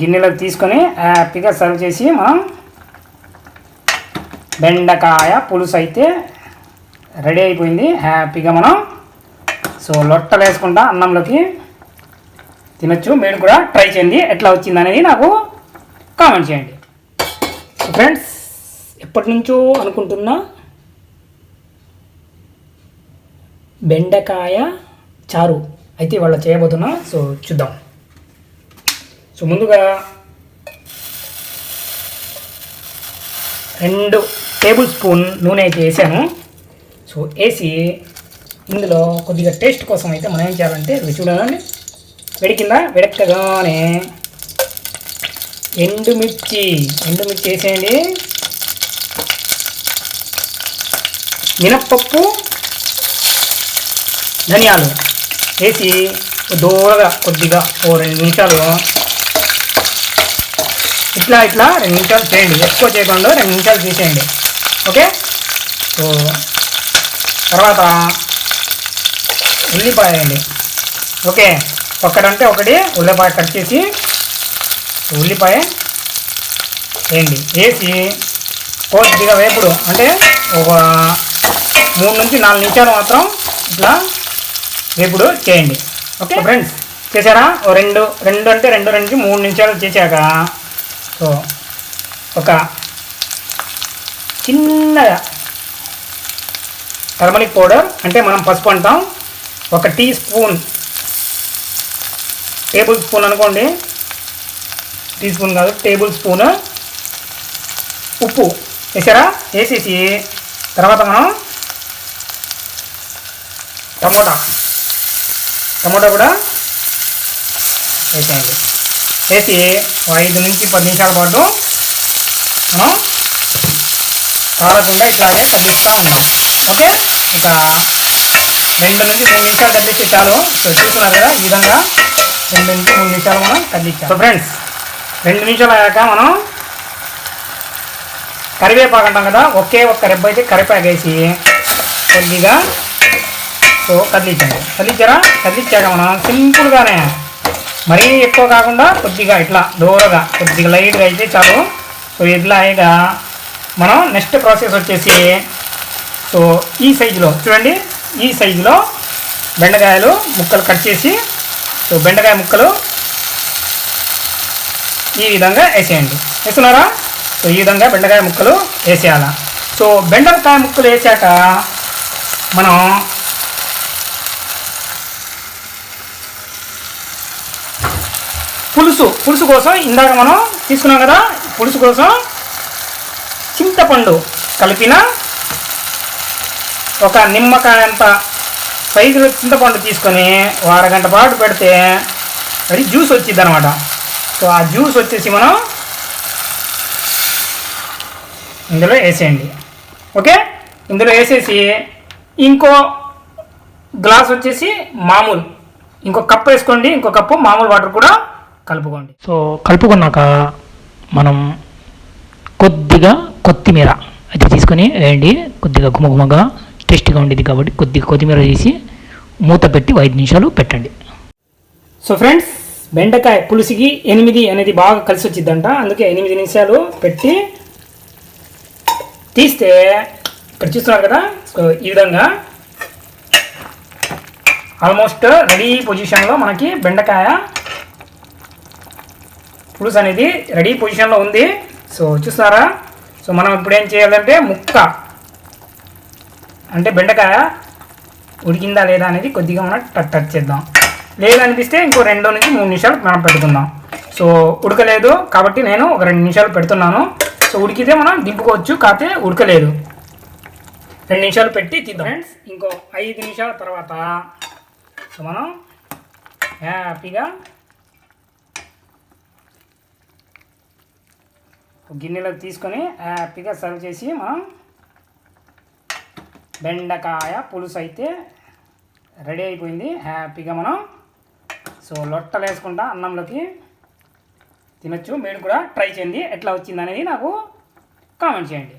గిన్నెలోకి తీసుకొని హ్యాపీగా సర్వ్ చేసి మనం బెండకాయ పులుసు అయితే రెడీ అయిపోయింది. హ్యాపీగా మనం సో లొట్టలు వేసుకుంటా అన్నంలోకి తినొచ్చు. మీరు కూడా ట్రై చేయండి. ఎట్లా వచ్చింది అనేది నాకు కామెంట్ చేయండి. ఫ్రెండ్స్ ఎప్పటి నుంచో అనుకుంటున్నా బెండకాయ చారు అయితే ఇవాళ చేయబోతున్నా. సో చూద్దాం. సో ముందుగా రెండు టేబుల్ స్పూన్ నూనె అయితే వేసాను. సో వేసి ఇందులో కొద్దిగా టేస్ట్ కోసం అయితే మనం ఏం చేయాలంటే రుచి చూడాలండి. వెడికిందా? వెడక్కగానే ఎండుమిర్చి ఎండుమిర్చి వేసేయండి. మినప్పప్పు ధనియాలు వేసి దూరగా కొద్దిగా ఓ రెండు నిమిషాలు ఇట్లా ఇట్లా రెండు నిమిషాలు చేయండి. ఎక్కువ చేయకుండా రెండు నిమిషాలు చేసేయండి ఓకే? సో తర్వాత ఉల్లిపాయ అండి ఓకే. ఒకటంటే ఒకటి ఉల్లిపాయ కట్ చేసి ఉల్లిపాయ వేయండి. వేసి కొద్దిగా వేపుడు. అంటే ఒక మూడు నుంచి నాలుగు నిమిషాలు మాత్రం ఇట్లా వేపుడు చేయండి. ఓకే? ఫ్రెండ్స్ చేశారా? ఓ రెండు రెండు అంటే రెండు రెండు మూడు నిమిషాలు చేశాక సో ఒక చిన్నగా టర్మరిక్ పౌడర్ అంటే మనం పసుపు అంటాం. ఒక టీ స్పూన్ టేబుల్ స్పూన్ అనుకోండి. టీ స్పూన్ కాదు టేబుల్ స్పూన్ ఉప్పు. వేసారా వేసేసి తర్వాత మనం టమోటా. టమోటా కూడా వేసేయండి. వేసి ఒక ఐదు నుంచి పది నిమిషాల పాటు మనం కాలకుండా ఇట్లాగే కదిలిస్తూ ఉన్నాం ఓకే? ఇక రెండు నుంచి మూడు నిమిషాలు కదిలిస్తే చాలు సో చూస్తున్నారు కదా ఈ విధంగా రెండు నుంచి మూడు నిమిషాలు మనం కదిలించాం సో ఫ్రెండ్స్ రెండు నిమిషాలు అయ్యాక మనం కరివేపాకు అంటాం కదా ఒకే ఒక్క రెబ్బ అయితే కరివేపాకు వేసి కొద్దిగా సో కదిలించండి. కదిలించారా? కదిలించాక మనం సింపుల్గానే మరీ ఎక్కువ కాకుండా కొద్దిగా ఇట్లా దూరగా కొద్దిగా లైట్గా అయితే చాలు. సో ఇట్లా అయ్యాక మనం నెక్స్ట్ ప్రాసెస్ వచ్చేసి సో ఈ సైజులో చూడండి. ఈ సైజులో బెండకాయలు ముక్కలు కట్ చేసి సో బెండకాయ ముక్కలు ఈ విధంగా వేసేయండి. వేస్తున్నారా? సో ఈ విధంగా బెండకాయ ముక్కలు వేసేయాల. సో బెండకాయ ముక్కలు వేసాక మనం పులుసు పులుసు కోసం ఇందాక మనం తీసుకున్నాం కదా పులుసు కోసం చింతపండు కలిపిన ఒక నిమ్మకాయ అంత సైజులో చింతపండు తీసుకొని వారగంట అరగంట పాటు పెడితే అది జ్యూస్ వచ్చింది అనమాట సో ఆ జ్యూస్ వచ్చేసి మనం ఇందులో వేసేయండి. ఓకే? ఇందులో వేసేసి ఇంకో గ్లాస్ వచ్చేసి మామూలు. ఇంకో కప్పు వేసుకోండి ఇంకో కప్పు మామూలు వాటర్ కూడా కలుపుకోండి. సో కలుపుకున్నాక మనం కొద్దిగా కొత్తిమీర అది తీసుకొని వేయండి. కొద్దిగా గుమగుమగా టేస్టీగా ఉండేది కాబట్టి కొద్దిగా కొత్తిమీర వేసి మూత పెట్టి ఐదు నిమిషాలు పెట్టండి. సో ఫ్రెండ్స్ బెండకాయ పులుసుకి ఎనిమిది అనేది బాగా కలిసి వచ్చిందంట. అందుకే ఎనిమిది నిమిషాలు పెట్టి తీస్తే ఇక్కడ చూస్తున్నారు కదా? సో ఈ విధంగా ఆల్మోస్ట్ రెడీ పొజిషన్లో మనకి బెండకాయ పులుసు అనేది రెడీ పొజిషన్లో ఉంది. సో చూస్తారా సో మనం ఇప్పుడు ఏం చేయాలంటే ముక్క అంటే బెండకాయ ఉడికిందా లేదా అనేది కొద్దిగా మనం టచ్ టచ్ చేద్దాం. లేదనిపిస్తే ఇంకో రెండు నుంచి మూడు నిమిషాలు మనం పెట్టుకుందాం సో ఉడకలేదు కాబట్టి నేను ఒక రెండు నిమిషాలు పెడుతున్నాను. సో ఉడికితే మనం దింపుకోవచ్చు కాకపోతే ఉడకలేదు. రెండు నిమిషాలు పెట్టి తీద్దాం. ఫ్రెండ్స్ ఇంకో ఐదు నిమిషాల తర్వాత సో మనం హ్యాపీగా గిన్నెలోకి తీసుకొని హ్యాపీగా సర్వ్ చేసి మనం బెండకాయ పులుసు అయితే రెడీ అయిపోయింది. హ్యాపీగా మనం సో లొట్టలు వేసుకుంటా అన్నంలోకి తినొచ్చు. మీరు కూడా ట్రై చేయండి. ఎట్లా వచ్చింది అనేది నాకు కామెంట్ చేయండి.